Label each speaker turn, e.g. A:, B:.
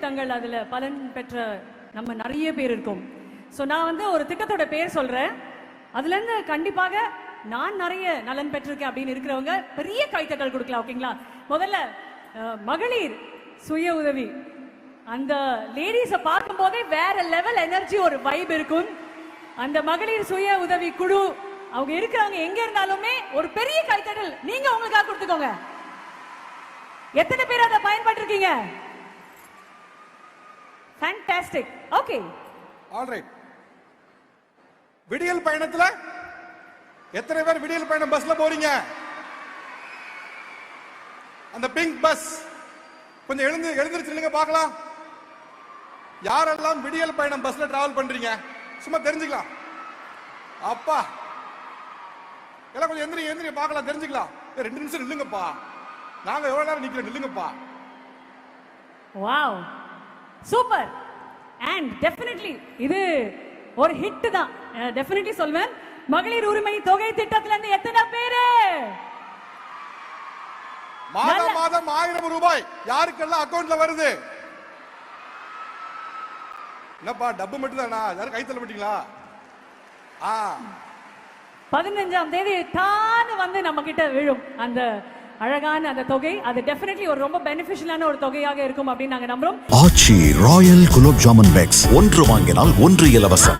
A: திட்டங்கள் அதுல பலன் பெற்ற நம்ம நிறைய பேர் இருக்கோம். ஸோ நான் வந்து ஒரு திட்டத்தோட பேர் சொல்றேன். அதுல இருந்து கண்டிப்பாக நான் நிறைய நலன் பெற்றிருக்கேன் அப்படின்னு இருக்கிறவங்க பெரிய கைத்தட்டல் கொடுக்கலாம் ஓகேங்களா முதல்ல மகளிர் சுய உதவி. அந்த லேடிஸை பார்க்கும் போதே வேற லெவல் எனர்ஜி ஒரு வைப் இருக்கும். அந்த மகளிர் சுய உதவி குழு அவங்க இருக்கிறவங்க எங்க இருந்தாலுமே ஒரு பெரிய கைத்தட்டல் நீங்க உங்களுக்காக கொடுத்துக்கோங்க. எத்தனை பேர் அதை பயன்பட்டிருக்கீங்க? ஃபேண்டாஸ்டிக் ஓகே
B: ஆல்ரைட் விடியல் பயணத்துல எத்தனை பேர் விடியல் பயணம் பஸ்ல போறீங்க? அந்த பிங்க் பஸ் கொஞ்சம் எழுந்து எழுந்திருச்சு நில்லுங்க பார்க்கலாம். யாரெல்லாம் விடியல் பயணம் பஸ்ல டிராவல் பண்றீங்க? சும்மா தெரிஞ்சுக்கலாம். அப்பா. எல்லாம் கொஞ்சம் எந்திரிங்க எந்திரிங்க பார்க்கலாம் தெரிஞ்சுக்கலாம். ரெண்டு நிமிஷம் நில்லுங்கப்பா. நாங்க எவ்வளவு நேரம் நிக்கிறோம் நில்லுங்கப்பா.
A: வாவ் சூப்பர் அண்ட் டெஃபினெட்லி இது ஒரு ஹிட் தான். டெஃபினெட்லி சொல்வேன். மகளிர் உரிமை தொகை திட்டத்துல இருந்து எத்தனை பேரு?
B: மாதம் மாதம் ஆயிரம் ரூபாய். யாருக்கெல்லாம் அக்கவுண்ட்ல வருது? என்னப்பா டப்பு மட்டும் தானா? யாரும் கைத்தல மாட்டீங்களா?
A: பதினஞ்சாம் தேதி தானு வந்து நம்ம கிட்ட விழும் அந்த அழகான அந்த தொகை. அது டெஃபினெட்லி ஒரு ரொம்ப பெனிஃபிஷியலான ஒரு தொகையாக இருக்கும் அப்படின்னு நாங்க நம்புறோம்.
C: Aachi royal gulab jamun packs. ஒன்று வாங்கினால் ஒன்று இலவசம்.